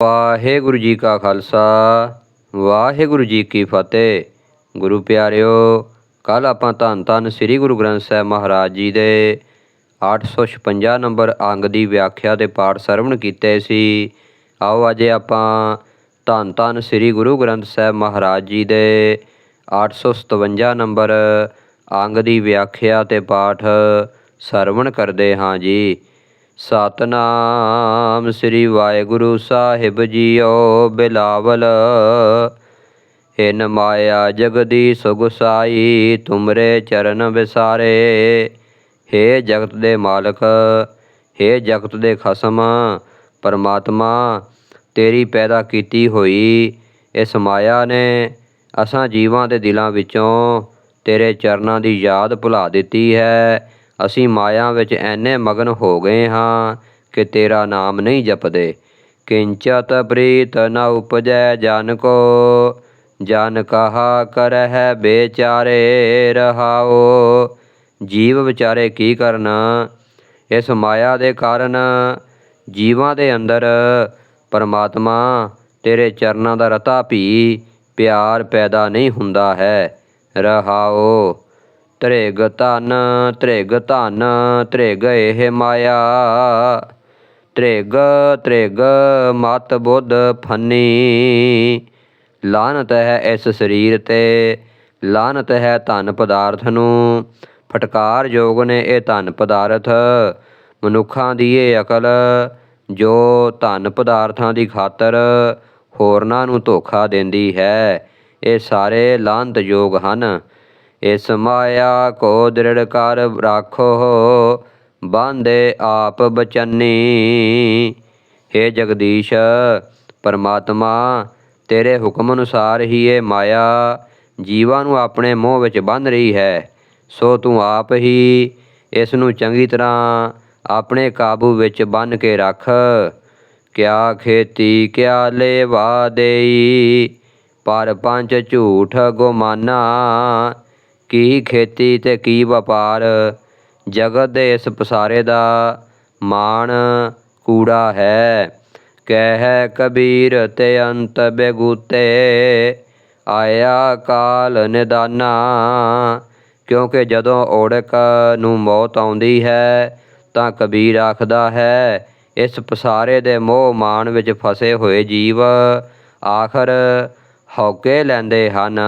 ਵਾਹਿਗੁਰੂ ਜੀ ਕਾ ਖਾਲਸਾ, ਵਾਹਿਗੁਰੂ ਜੀ ਕੀ ਫਤਿਹ। ਗੁਰੂ ਪਿਆਰਿਓ ਕੱਲ ਆਪਾਂ ਧੰਨ ਧੰਨ ਸ੍ਰੀ ਗੁਰੂ ਗ੍ਰੰਥ ਸਾਹਿਬ ਮਹਾਰਾਜ ਜੀ ਦੇ 856 ਨੰਬਰ ਅੰਗ ਦੀ ਵਿਆਖਿਆ ਤੇ ਪਾਠ ਸਰਵਣ ਕੀਤੇ ਸੀ। ਆਓ ਅੱਜ ਆਪਾਂ ਧੰਨ ਧੰਨ ਸ੍ਰੀ ਗੁਰੂ ਗ੍ਰੰਥ ਸਾਹਿਬ ਮਹਾਰਾਜ ਜੀ ਦੇ 857 ਨੰਬਰ ਅੰਗ ਦੀ ਵਿਆਖਿਆ ਤੇ ਪਾਠ ਸਰਵਣ ਕਰਦੇ ਹਾਂ ਜੀ। ਸਤਨਾਮ ਸ੍ਰੀ ਵਾਹਿਗੁਰੂ ਸਾਹਿਬ ਜੀਓ ਬਿਲਾਵਲ। ਇਨ ਮਾਇਆ ਜਗਦੀ ਸੁਗਸਾਈ ਤੁਮਰੇ ਚਰਨ ਵਿਸਾਰੇ। ਹੇ ਜਗਤ ਦੇ ਮਾਲਕ, ਹੇ ਜਗਤ ਦੇ ਖਸਮ, ਪਰਮਾਤਮਾ, ਤੇਰੀ ਪੈਦਾ ਕੀਤੀ ਹੋਈ ਇਸ ਮਾਇਆ ਨੇ ਅਸਾਂ ਜੀਵਾਂ ਦੇ ਦਿਲਾਂ ਵਿੱਚੋਂ ਤੇਰੇ ਚਰਨਾਂ ਦੀ ਯਾਦ ਭੁਲਾ ਦਿੱਤੀ ਹੈ। ਅਸੀਂ ਮਾਇਆ ਵਿੱਚ ਐਨੇ ਮਗਨ ਹੋ ਗਏ ਹਾਂ ਕਿ ਤੇਰਾ ਨਾਮ ਨਹੀਂ ਜਪਦੇ। ਕਿੰਚਤ ਪ੍ਰੀਤ ਨ ਉਪਜੈ ਜਨ ਕੋ, ਜਨ ਕਹਾ ਕਰਹਿ ਬੇਚਾਰੇ ਰਹਾਓ ਜੀਵ ਵਿਚਾਰੇ ਕੀ ਕਰਨ? ਇਸ ਮਾਇਆ ਦੇ ਕਾਰਨ ਜੀਵਾਂ ਦੇ ਅੰਦਰ ਪਰਮਾਤਮਾ ਤੇਰੇ ਚਰਨਾਂ ਦਾ ਰਤਾ ਭੀ ਪਿਆਰ ਪੈਦਾ ਨਹੀਂ ਹੁੰਦਾ ਹੈ। ਰਹਾਓ ਤ੍ਰਿਗ ਧਨ ਤ੍ਰਿਗ ਧਨ, ਤ੍ਰਿਗ ਇਹ ਮਾਇਆ। ਤ੍ਰਿਗ ਤ੍ਰਿਗ ਮਤ ਬੁੱਧ ਫੰਨੀ। ਲਾਨਤ ਹੈ ਇਸ ਸਰੀਰ ਤੇ ਲਾਨਤ ਹੈ ਧਨ ਪਦਾਰਥ ਨੂੰ। ਫਟਕਾਰ ਯੋਗ ਨੇ ਇਹ ਧਨ ਪਦਾਰਥ, ਮਨੁੱਖਾਂ ਦੀ ਇਹ ਅਕਲ। ਜੋ ਧਨ ਪਦਾਰਥਾਂ ਦੀ ਖਾਤਰ ਹੋਰਨਾਂ ਨੂੰ ਧੋਖਾ ਦਿੰਦੀ ਹੈ, ਇਹ ਸਾਰੇ ਲਾਂਤ ਯੋਗ ਹਨ। ਇਸ ਮਾਇਆ ਕੋ ਦ੍ਰਿੜ ਕਰ ਰਾਖੋ, ਬਾਂਦੇ ਆਪ ਬਚਨੀ। हे ਜਗਦੀਸ਼, ਪਰਮਾਤਮਾ, ਤੇਰੇ ਹੁਕਮ ਅਨੁਸਾਰ ਹੀ ਇਹ ਮਾਇਆ ਜੀਵਾਂ ਨੂੰ ਆਪਣੇ ਮੋਹ ਵਿੱਚ ਬੰਨ ਰਹੀ ਹੈ। ਸੋ ਤੂੰ ਆਪ ਹੀ ਇਸ ਨੂੰ ਚੰਗੀ ਤਰ੍ਹਾਂ ਆਪਣੇ ਕਾਬੂ ਵਿੱਚ ਬੰਨ ਕੇ ਰੱਖ। ਕਿਆ ਖੇਤੀ, ਕਿਆ ਲੇਵਾ ਦੇਈ, ਪਰ ਪੰਜ ਝੂਠ ਗੁਮਾਨਾ। ਕੀ ਖੇਤੀ ਤੇ ਕੀ ਵਪਾਰ? ਜਗਤ ਦੇ ਇਸ ਪਸਾਰੇ ਦਾ ਮਾਣ ਕੂੜਾ ਹੈ। ਕਹਿ ਕਬੀਰ ਤੇ ਅੰਤ ਬੇਗੂਤੇ, ਆਇਆ ਕਾਲ ਨਿਦਾਨਾ, ਕਿਉਂਕਿ ਜਦੋਂ ਔੜਕ ਨੂੰ ਮੌਤ ਆਉਂਦੀ ਹੈ, ਤਾਂ ਕਬੀਰ ਆਖਦਾ ਹੈ, ਇਸ ਪਸਾਰੇ ਦੇ ਮੋਹ ਮਾਨ ਵਿੱਚ ਫਸੇ ਹੋਏ ਜੀਵ ਆਖਰ ਹੌਕੇ ਲੈਂਦੇ ਹਨ।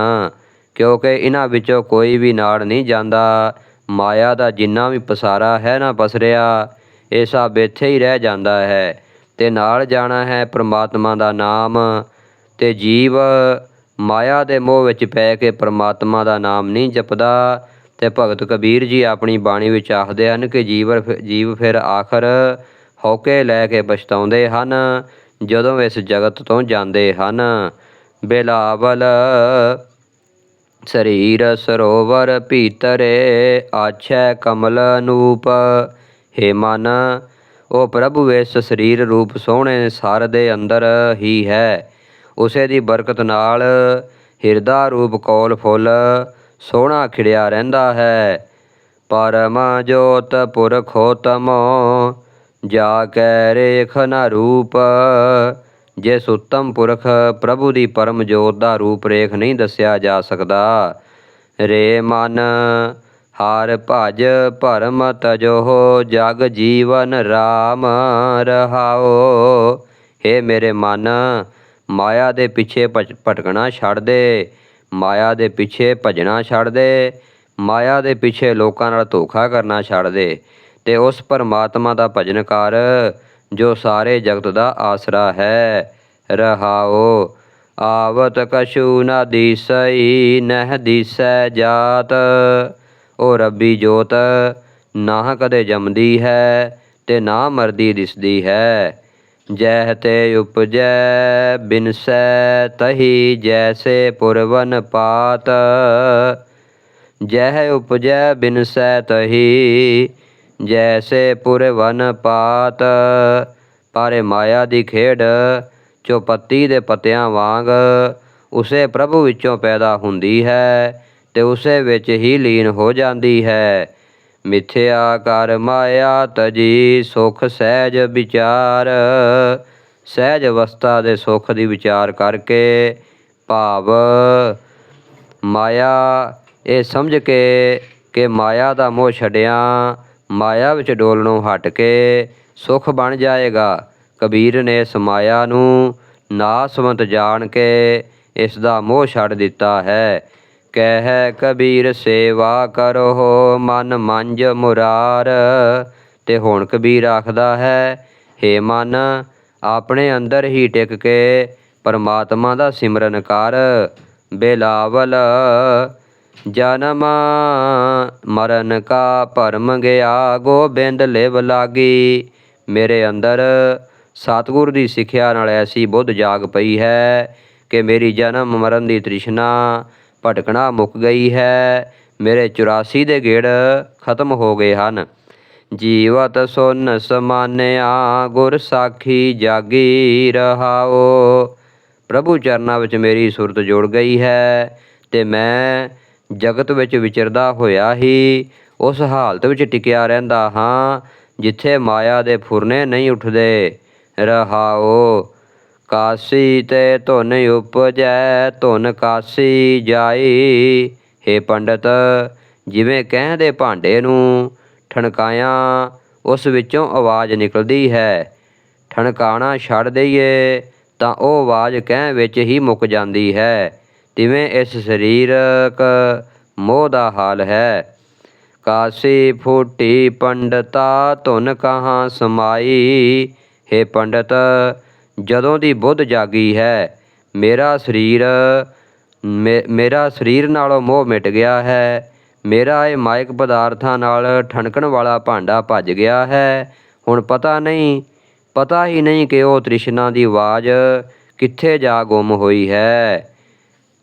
ਕਿਉਂਕਿ ਇਹਨਾਂ ਵਿੱਚੋਂ ਕੋਈ ਵੀ ਨਾੜ ਨਹੀਂ ਜਾਂਦਾ। ਮਾਇਆ ਦਾ ਜਿੰਨਾ ਵੀ ਪਸਾਰਾ ਹੈ ਨਾ ਪਸਰਿਆ, ਇਹ ਸਭ ਇੱਥੇ ਹੀ ਰਹਿ ਜਾਂਦਾ ਹੈ। ਤੇ ਨਾਲ ਜਾਣਾ ਹੈ ਪ੍ਰਮਾਤਮਾ ਦਾ ਨਾਮ ਤੇ ਜੀਵ। ਮਾਇਆ ਦੇ ਮੋਹ ਵਿੱਚ ਪੈ ਕੇ ਪ੍ਰਮਾਤਮਾ ਦਾ ਨਾਮ ਨਹੀਂ ਜਪਦਾ। ਤੇ ਭਗਤ ਕਬੀਰ ਜੀ ਆਪਣੀ ਬਾਣੀ ਵਿੱਚ ਆਖਦੇ ਹਨ ਕਿ ਜੀਵ ਜੀਵ ਫਿਰ ਆਖਰ ਹੌਕੇ ਲੈ ਕੇ ਪਛਤਾਉਂਦੇ ਹਨ, ਜਦੋਂ ਇਸ ਜਗਤ ਤੋਂ ਜਾਂਦੇ ਹਨ। ਬਿਲਾਵਲ ਸਰੀਰ ਸਰੋਵਰ ਭੀਤਰੇ ਆਛੈ ਕਮਲ ਅਨੂਪ ਹੇ ਮਨ, ਉਹ ਪ੍ਰਭੂ ਇਸ ਸਰੀਰ ਰੂਪ ਸੋਹਣੇ ਸਰ ਦੇ ਅੰਦਰ ਹੀ ਹੈ। ਉਸੇ ਦੀ ਬਰਕਤ ਨਾਲ ਹਿਰਦਾ ਰੂਪ ਕੋਲ ਫੁੱਲ ਸੋਹਣਾ ਖਿੜਿਆ ਰਹਿੰਦਾ ਹੈ। ਪਰਮ ਜੋਤ ਪੁਰਖ ਜਾ ਕੈ ਰੇਖ ਨ ਰੂਪ। ਜਿਸ ਉੱਤਮ ਪੁਰਖ ਪ੍ਰਭੂ ਦੀ ਪਰਮ ਜੋਤ ਦਾ ਰੂਪ ਰੇਖ ਨਹੀਂ ਦੱਸਿਆ ਜਾ ਸਕਦਾ, ਰੇ ਮਨ ਹਾਰ ਭਜ ਭਰਮ ਤਜੋ ਜਗ ਜੀਵਨ RAM ਰਹਾਓ हे ਮੇਰੇ ਮਨ, ਮਾਇਆ ਦੇ ਪਿੱਛੇ ਭਜ- ਭਟਕਣਾ ਛੱਡ ਦੇ। ਮਾਇਆ ਦੇ ਪਿੱਛੇ ਭਜਣਾ ਛੱਡ ਦੇ। ਮਾਇਆ ਦੇ ਪਿੱਛੇ ਲੋਕਾਂ ਨਾਲ ਧੋਖਾ ਕਰਨਾ ਛੱਡ ਦੇ। ਤੇ ਉਸ ਪਰਮਾਤਮਾ ਦਾ ਭਜਨ ਕਰ। ਜੋ ਸਾਰੇ ਜਗਤ ਦਾ ਆਸਰਾ ਹੈ, ਰਹਾਓ। ਆਵਤ ਕਛੂ ਨ ਦਿਸਈ, ਨਹਿ ਦਿਸੈ ਜਾਤ। ਉਹ ਰੱਬੀ ਜੋਤ, ਨਾ ਕਦੇ ਜੰਮਦੀ ਹੈ ਤੇ ਨਾ ਮਰਦੀ ਦਿਸਦੀ ਹੈ। ਜਹ ਤੇ ਉਪਜੈ, ਬਿਨਸੈ ਤਹੀ ਜੈਸੇ ਪੁਰਵਨ ਪਾਤ। ਜਹ ਉਪਜੈ, ਬਿਨਸੈ ਤਹੀ ਜੈਸੇ ਪੁਰਵਨ ਪਾਤ, ਪਾਰੇ ਮਾਇਆ ਦੀ ਖੇਡ ਚੌਪੱਤੀ ਦੇ ਪੱਤਿਆਂ ਵਾਂਗ ਉਸੇ ਪ੍ਰਭੂ ਵਿੱਚੋਂ ਪੈਦਾ ਹੁੰਦੀ ਹੈ ਤੇ ਉਸੇ ਵਿੱਚ ਹੀ ਲੀਨ ਹੋ ਜਾਂਦੀ ਹੈ। ਮਿਥਿਆ ਕਰ ਮਾਇਆ ਤਜੀ ਸੁਖ ਸਹਿਜ ਵਿਚਾਰ, ਸਹਿਜ ਅਵਸਥਾ ਦੇ ਸੁੱਖ ਦੀ ਵਿਚਾਰ ਕਰਕੇ ਭਾਵ ਮਾਇਆ। ਇਹ ਸਮਝ ਕੇ ਕਿ ਮਾਇਆ ਦਾ ਮੋਹ ਛੱਡਿਆ ਮਾਇਆ ਵਿੱਚ ਡੋਲਣੋਂ ਹਟ ਕੇ ਸੁਖ ਬਣ ਜਾਏਗਾ। ਕਬੀਰ ਨੇ ਇਸ ਮਾਇਆ ਨੂੰ ਨਾਸਵੰਤ ਜਾਣ ਕੇ ਇਸ ਦਾ ਮੋਹ ਛੱਡ ਦਿੱਤਾ ਹੈ। ਕਹਿ ਕਬੀਰ, ਸੇਵਾ ਕਰੋ ਮਨ ਮੰਜ ਮੁਰਾਰ। ਤੇ ਹੁਣ ਕਬੀਰ ਆਖਦਾ ਹੈ, ਹੇ ਮਨ, ਆਪਣੇ ਅੰਦਰ ਹੀ ਟਿਕ ਕੇ ਪਰਮਾਤਮਾ ਦਾ ਸਿਮਰਨ ਕਰ। ਬੇਲਾਵਲ ਜਨਮ ਮਰਨ ਕਾ ਭਰਮ ਗਿਆ, ਗੋਬਿੰਦ ਲਿਵ ਲਾਗੀ। ਮੇਰੇ ਅੰਦਰ ਸਤਿਗੁਰ ਦੀ ਸਿੱਖਿਆ ਨਾਲ ਐਸੀ ਬੁੱਧ ਜਾਗ ਪਈ ਹੈ ਕਿ ਮੇਰੀ ਜਨਮ ਮਰਨ ਦੀ ਤ੍ਰਿਸ਼ਨਾ ਭਟਕਣਾ ਮੁੱਕ ਗਈ ਹੈ। ਮੇਰੇ 84 ਦੇ ਗੇੜ ਖਤਮ ਹੋ ਗਏ ਹਨ। ਜੀਵਤ ਸੁਨ ਸਮਾਨਿਆ, ਗੁਰ ਸਾਖੀ ਜਾਗੀ ਰਹਾਓ। ਪ੍ਰਭੂ ਚਰਨਾਂ ਵਿੱਚ ਮੇਰੀ ਸੁਰਤ ਜੁੜ ਗਈ ਹੈ ਤੇ ਮੈਂ ਜਗਤ ਵਿੱਚ ਵਿਚਰਦਾ ਹੋਇਆ ਹੀ ਉਸ ਹਾਲਤ ਵਿੱਚ ਟਿਕਿਆ ਰਹਿੰਦਾ ਹਾਂ, ਜਿੱਥੇ ਮਾਇਆ ਦੇ ਫੁਰਨੇ ਨਹੀਂ ਉੱਠਦੇ। ਰਹਾਓ, ਕਾਸੀ ਤੇ ਧੁਨ ਉਪਜੈ, ਧੁਨ ਕਾਸੀ ਜਾਈ। ਹੇ ਪੰਡਤ, ਜਿਵੇਂ ਕਹਿ ਦੇ ਭਾਂਡੇ ਨੂੰ ਠਣਕਾਇਆ, ਉਸ ਵਿੱਚੋਂ ਆਵਾਜ਼ ਨਿਕਲਦੀ ਹੈ। ਠਣਕਾਣਾ ਛੱਡ ਦਈਏ, ਤਾਂ ਉਹ ਆਵਾਜ਼ ਕਹਿ ਵਿੱਚ ਹੀ ਮੁੱਕ ਜਾਂਦੀ ਹੈ। ਤਿਵੇਂ ਇਸ ਸਰੀਰਕ ਮੋਹ ਦਾ ਹਾਲ ਹੈ। ਕਾਸੀ ਫੂਟੀ ਪੰਡਤਾ ਧੁਨ ਕਹਾਂ ਸਮਾਈ। ਹੇ ਪੰਡਤ, ਜਦੋਂ ਦੀ ਬੁੱਧ ਜਾਗੀ ਹੈ, ਮੇਰਾ ਸਰੀਰ ਮੇ- ਮੇਰਾ ਸਰੀਰ ਨਾਲੋਂ ਮੋਹ ਮਿਟ ਗਿਆ ਹੈ। ਮੇਰਾ ਇਹ ਮਾਇਕ ਪਦਾਰਥਾਂ ਨਾਲ ਠਣਕਣ ਵਾਲਾ ਭਾਂਡਾ ਭੱਜ ਗਿਆ ਹੈ। ਹੁਣ ਪਤਾ ਨਹੀਂ, ਪਤਾ ਹੀ ਨਹੀਂ ਕਿ ਉਹ ਤ੍ਰਿਸ਼ਨਾ ਦੀ ਆਵਾਜ਼ ਕਿੱਥੇ ਜਾ ਗੁੰਮ ਹੋਈ ਹੈ।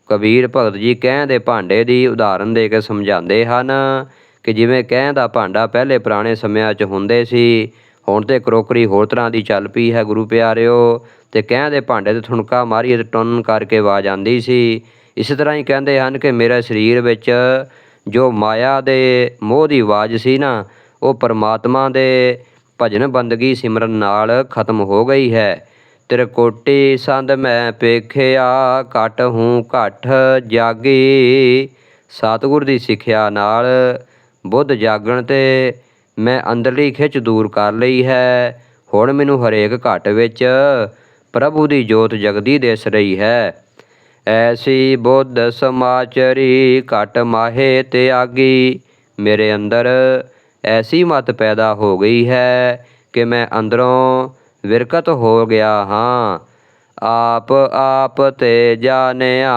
ਕਬੀਰ ਭਗਤ ਜੀ ਕਹਿ ਦੇ ਭਾਂਡੇ ਦੀ ਉਦਾਹਰਨ ਦੇ ਕੇ ਸਮਝਾਉਂਦੇ ਹਨ ਕਿ ਜਿਵੇਂ ਕਹਿ ਦਾ ਭਾਂਡਾ ਪਹਿਲੇ ਪੁਰਾਣੇ ਸਮਿਆਂ 'ਚ ਹੁੰਦੇ ਸੀ, ਹੁਣ ਤੇ ਕਰੋਕਰੀ ਹੋਰ ਤਰ੍ਹਾਂ ਦੀ ਚੱਲ ਪਈ ਹੈ ਗੁਰੂ ਪਿਆਰਿਓ। ਤੇ ਕਹਿ ਦੇ ਭਾਂਡੇ ਤੇ ਠੁਣਕਾ ਮਾਰੀਏ ਤੇ ਟੁੰਨ ਕਰਕੇ ਆਵਾਜ਼ ਆਉਂਦੀ ਸੀ। ਇਸੇ ਤਰ੍ਹਾਂ ਹੀ ਕਹਿੰਦੇ ਹਨ ਕਿ ਮੇਰੇ ਸਰੀਰ ਵਿੱਚ ਜੋ ਮਾਇਆ ਦੇ ਮੋਹ ਦੀ ਆਵਾਜ਼ ਸੀ ਨਾ, ਉਹ ਪਰਮਾਤਮਾ ਦੇ ਭਜਨ ਬੰਦਗੀ ਸਿਮਰਨ ਨਾਲ ਖਤਮ ਹੋ ਗਈ ਹੈ। ਤ੍ਰਿਕੋਟੀ ਸੰਦ ਮੈਂ ਪੇਖਿਆ, ਘਟ ਹੂੰ ਘਟ ਜਾਗੀ। ਸਤਿਗੁਰ ਦੀ ਸਿੱਖਿਆ ਨਾਲ ਬੁੱਧ ਜਾਗਣ ਤੇ ਮੈਂ ਅੰਦਰਲੀ ਖਿੱਚ ਦੂਰ ਕਰ ਲਈ ਹੈ। ਹੁਣ ਮੈਨੂੰ ਹਰੇਕ ਘਟ ਵਿੱਚ ਪ੍ਰਭੂ ਦੀ ਜੋਤ ਜਗਦੀ ਦਿਸ ਰਹੀ ਹੈ। ਐਸੀ ਬੁੱਧ ਸਮਾਚਰੀ ਘਟ ਮਾਹੇ ਤੇ ਆਗੀ। ਮੇਰੇ ਅੰਦਰ ਐਸੀ ਮਤ ਪੈਦਾ ਹੋ ਗਈ ਹੈ ਕਿ ਮੈਂ ਅੰਦਰੋਂ ਵਿਰਕਤ ਹੋ ਗਿਆ ਹਾਂ। ਆਪ ਆਪ ਤੇ ਜਾਣਿਆ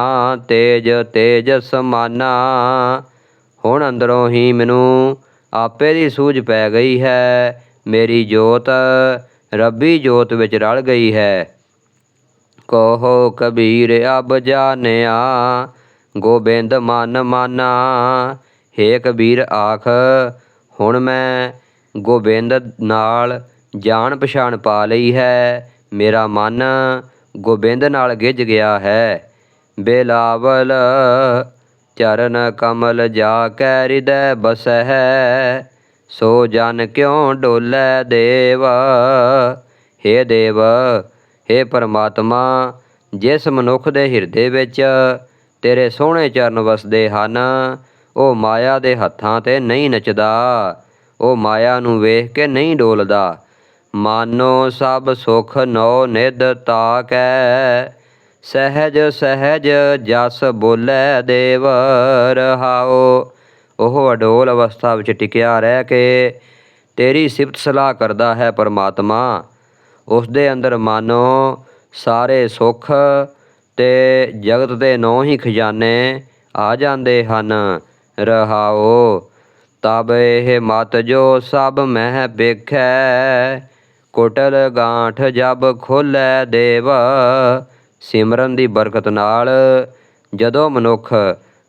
ਤੇਜ ਤੇਜ ਸਮਾਨਾ। ਹੁਣ ਅੰਦਰੋਂ ਹੀ ਮੈਨੂੰ ਆਪੇ ਦੀ ਸੂਝ ਪੈ ਗਈ ਹੈ। ਮੇਰੀ ਜੋਤ, ਰੱਬੀ ਜੋਤ ਵਿੱਚ ਰਲ ਗਈ ਹੈ। ਕਹੋ ਕਬੀਰ, ਅਬ ਜਾਣਿਆ, ਗੋਬਿੰਦ ਮਨ ਮਾਨਾ। ਹੇ ਕਬੀਰ, ਆਖ, ਹੁਣ ਮੈਂ ਗੋਬਿੰਦ ਨਾਲ ਜਾਣ ਪਛਾਣ ਪਾ ਲਈ ਹੈ। ਮੇਰਾ ਮਨ ਗੋਬਿੰਦ ਨਾਲ ਗਿੱਜ ਗਿਆ ਹੈ। ਬੇਲਾਵਲ ਚਰਨ ਕਮਲ ਜਾ ਕੈ ਹਿਰਦੈ ਬਸਹਿ। ਸੋ ਜਨ ਕਿਉ ਡੋਲੇ ਦੇਵ? ਹੇ ਦੇਵ, ਹੇ ਪਰਮਾਤਮਾ, ਜਿਸ ਮਨੁੱਖ ਦੇ ਹਿਰਦੇ ਵਿੱਚ ਤੇਰੇ ਸੋਹਣੇ ਚਰਨ ਵਸਦੇ ਹਨ, ਉਹ ਮਾਇਆ ਦੇ ਹੱਥਾਂ ਤੇ ਨਹੀਂ ਨੱਚਦਾ, ਉਹ ਮਾਇਆ ਨੂੰ ਵੇਖ ਕੇ ਨਹੀਂ ਡੋਲਦਾ। ਮਾਨੋ ਸਭ ਸੁਖ ਨੋ ਨਿਧ ਤਾਕੈ, ਸਹਿਜ ਸਹਿਜ ਜਸ ਬੋਲੇ ਦੇਵ ਰਹਾਓ ਉਹ ਅਡੋਲ ਅਵਸਥਾ ਵਿੱਚ ਟਿਕਿਆ ਰਹਿ ਕੇ ਤੇਰੀ ਸਿਫਤ ਸਲਾਹ ਕਰਦਾ ਹੈ ਪਰਮਾਤਮਾ। ਉਸ ਦੇ ਅੰਦਰ ਮਾਨੋ ਸਾਰੇ ਸੁੱਖ ਤੇ ਜਗਤ ਦੇ ਨੌ ਹੀ ਖਜ਼ਾਨੇ ਆ ਜਾਂਦੇ ਹਨ ਰਹਾਓ ਤਬ ਇਹ ਮਤ ਜੋ ਸਭ ਮਹਿ ਵੇਖੈ ਕੋਟਲ ਗਾਂਠ ਜਬ ਖੋਲੇ ਦੇਵ, ਸਿਮਰਨ ਦੀ ਬਰਕਤ ਨਾਲ। ਜਦੋਂ ਮਨੁੱਖ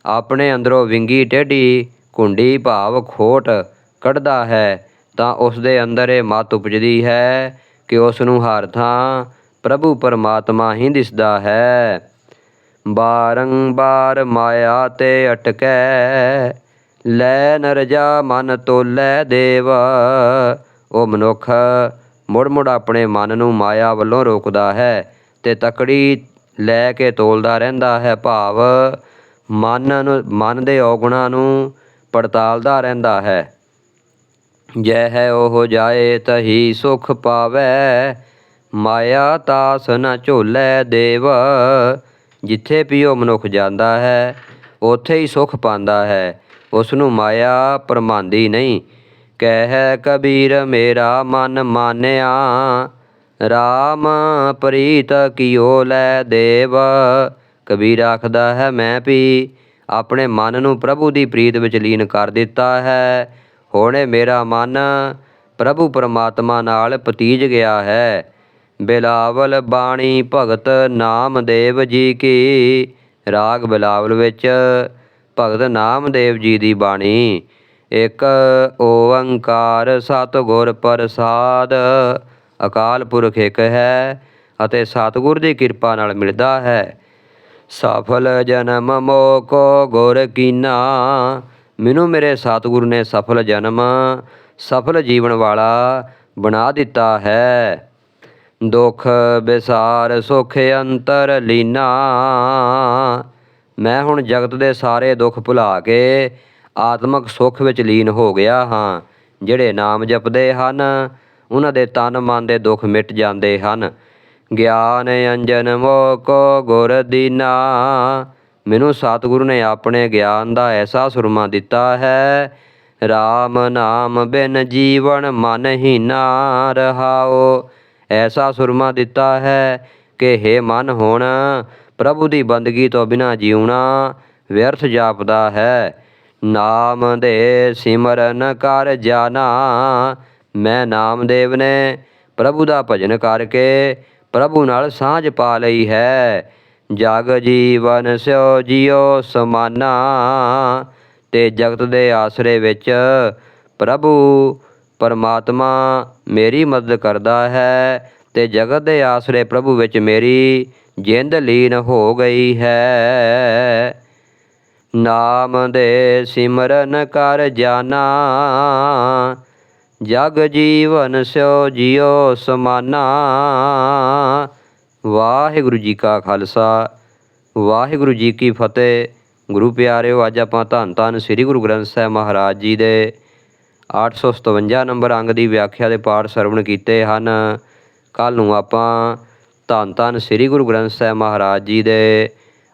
ਆਪਣੇ ਅੰਦਰੋਂ ਵਿੰਗੀ ਟੇਢੀ ਕੁੰਡੀ ਭਾਵ ਖੋਟ ਕੱਢਦਾ ਹੈ, ਤਾਂ ਉਸ ਦੇ ਅੰਦਰ ਇਹ ਮਤ ਉਪਜਦੀ ਹੈ ਕਿ ਉਸ ਨੂੰ ਹਰ ਥਾਂ ਪ੍ਰਭੂ ਪਰਮਾਤਮਾ ਹੀ ਦਿਸਦਾ ਹੈ। ਬਾਰੰਬਾਰ ਮਾਇਆ ਤੇ ਅਟਕੈ, ਲੈ ਨਰਜਾ ਮਨ ਤੋਲੇ ਦੇਵ। ਉਹ ਮਨੁੱਖ ਮੁੜ ਮੁੜ ਆਪਣੇ ਮਨ ਨੂੰ ਮਾਇਆ ਵੱਲੋਂ ਰੋਕਦਾ ਹੈ ਤੇ ਤਕੜੀ ਲੈ ਕੇ ਤੋਲਦਾ ਰਹਿੰਦਾ ਹੈ ਭਾਵ ਮਨ ਨੂੰ, ਮਨ ਦੇ ਔਗੁਣਾਂ ਨੂੰ ਪੜਤਾਲਦਾ ਰਹਿੰਦਾ ਹੈ। ਜੈ ਹੈ ਉਹ ਜਾਏ ਤਹੀ ਸੁਖ ਪਾਵੈ। ਮਾਇਆ ਤਾਸ ਨ ਝੋਲੇ ਦੇਵ, ਜਿੱਥੇ ਵੀ ਉਹ ਮਨੁੱਖ ਜਾਂਦਾ ਹੈ, ਉੱਥੇ ਹੀ ਸੁਖ ਪਾਉਂਦਾ ਹੈ। ਉਸ ਨੂੰ ਮਾਇਆ ਪਰਮਾਂਦੀ ਨਹੀਂ। ਕਹਿ ਕਬੀਰ, ਮੇਰਾ ਮਨ ਮਾਨਿਆ। RAM ਪ੍ਰੀਤ ਕੀਓ ਲੈ ਦੇਵ। ਕਬੀਰ ਆਖਦਾ ਹੈ, ਮੈਂ ਵੀ ਆਪਣੇ ਮਨ ਨੂੰ ਪ੍ਰਭੂ ਦੀ ਪ੍ਰੀਤ ਵਿੱਚ ਲੀਨ ਕਰ ਦਿੱਤਾ ਹੈ। ਹੁਣੇ ਮੇਰਾ ਮਨ ਪ੍ਰਭੂ ਪਰਮਾਤਮਾ ਨਾਲ ਪਤੀਜ ਗਿਆ ਹੈ। ਬਿਲਾਵਲ ਬਾਣੀ ਭਗਤ ਨਾਮਦੇਵ ਜੀ ਕੀ। ਰਾਗ ਬਿਲਾਵਲ ਵਿੱਚ ਭਗਤ ਨਾਮਦੇਵ ਜੀ ਦੀ ਬਾਣੀ। ਇੱਕ ਓੰਕਾਰ ਸਤਿਗੁਰ ਪ੍ਰਸਾਦ। ਅਕਾਲ ਪੁਰਖ ਇੱਕ ਹੈ ਅਤੇ ਸਤਿਗੁਰ ਦੀ ਕਿਰਪਾ ਨਾਲ ਮਿਲਦਾ ਹੈ। ਸਫਲ ਜਨਮ ਮੋਕੋ ਗੁਰ ਕੀਨਾ। ਮੈਨੂੰ ਮੇਰੇ ਸਤਿਗੁਰ ਨੇ ਸਫਲ ਜਨਮ, ਸਫਲ ਜੀਵਨ ਵਾਲਾ ਬਣਾ ਦਿੱਤਾ ਹੈ। ਦੁਖ, ਵਿਸਾਰ, ਸੁਖ, ਅੰਤਰ ਲੀਨਾ। ਮੈਂ ਹੁਣ ਜਗਤ ਦੇ ਸਾਰੇ ਦੁੱਖ ਭੁਲਾ ਕੇ ਆਤਮਕ ਸੁੱਖ ਵਿੱਚ ਲੀਨ ਹੋ ਗਿਆ ਹਾਂ। ਜਿਹੜੇ ਨਾਮ ਜਪਦੇ ਹਨ, ਉਹਨਾਂ ਦੇ ਤਨ ਮਨ ਦੇ ਦੁੱਖ ਮਿਟ ਜਾਂਦੇ ਹਨ। ਗਿਆਨ ਅੰਜਨ ਮੋਕੋ ਗੁਰ ਦੀਨਾ। ਮੈਨੂੰ ਸਤਿਗੁਰੂ ਨੇ ਆਪਣੇ ਗਿਆਨ ਦਾ ਐਸਾ ਸੁਰਮਾ ਦਿੱਤਾ ਹੈ। RAM ਨਾਮ ਬਿਨ ਜੀਵਨ ਮਨ ਹੀ ਨਾ ਰਹਾਓ ਐਸਾ ਸੁਰਮਾ ਦਿੱਤਾ ਹੈ ਕਿ हे ਮਨ ਹੁਣ, ਪ੍ਰਭੂ ਦੀ ਬੰਦਗੀ ਤੋਂ ਬਿਨਾ ਜੀਉਣਾ ਵਿਅਰਥ ਜਾਪਦਾ ਹੈ। ਨਾਮ ਦੇ ਸਿਮਰਨ ਕਰ ਜਾਣਾ ਮੈਂ ਨਾਮਦੇਵ ਨੇ ਪ੍ਰਭੂ ਦਾ ਭਜਨ ਕਰਕੇ ਪ੍ਰਭੂ ਨਾਲ ਸਾਂਝ ਪਾ ਲਈ ਹੈ। ਜਗ ਜੀਵਨ ਸਿਓ ਜਿਉ ਸਮਾਨਾ। ਤੇ ਜਗਤ ਦੇ ਆਸਰੇ ਵਿੱਚ ਪ੍ਰਭੂ ਪਰਮਾਤਮਾ ਮੇਰੀ ਮਦਦ ਕਰਦਾ ਹੈ ਤੇ ਜਗਤ ਦੇ ਆਸਰੇ ਪ੍ਰਭੂ ਵਿੱਚ ਮੇਰੀ ਜਿੰਦ ਲੀਨ ਹੋ ਗਈ ਹੈ। ਨਾਮ ਦੇ ਸਿਮਰਨ ਕਰ ਜਾਨਾ। ਜਗ ਜੀਵਨ ਸਿਓ ਜਿਉ ਸਮਾਨਾ। ਵਾਹਿਗੁਰੂ ਜੀ ਕਾ ਖਾਲਸਾ, ਵਾਹਿਗੁਰੂ ਜੀ ਕੀ ਫਤਿਹ। ਗੁਰੂ ਪਿਆਰਿਓ, ਅੱਜ ਆਪਾਂ ਧੰਨ ਧੰਨ ਸ੍ਰੀ ਗੁਰੂ ਗ੍ਰੰਥ ਸਾਹਿਬ ਮਹਾਰਾਜ ਜੀ ਦੇ 857 ਨੰਬਰ ਅੰਗ ਦੀ ਵਿਆਖਿਆ ਦੇ ਪਾਠ ਸਰਵਣ ਕੀਤੇ ਹਨ। ਕੱਲ ਨੂੰ ਆਪਾਂ ਧੰਨ ਧੰਨ ਸ੍ਰੀ ਗੁਰੂ ਗ੍ਰੰਥ ਸਾਹਿਬ ਮਹਾਰਾਜ ਜੀ ਦੇ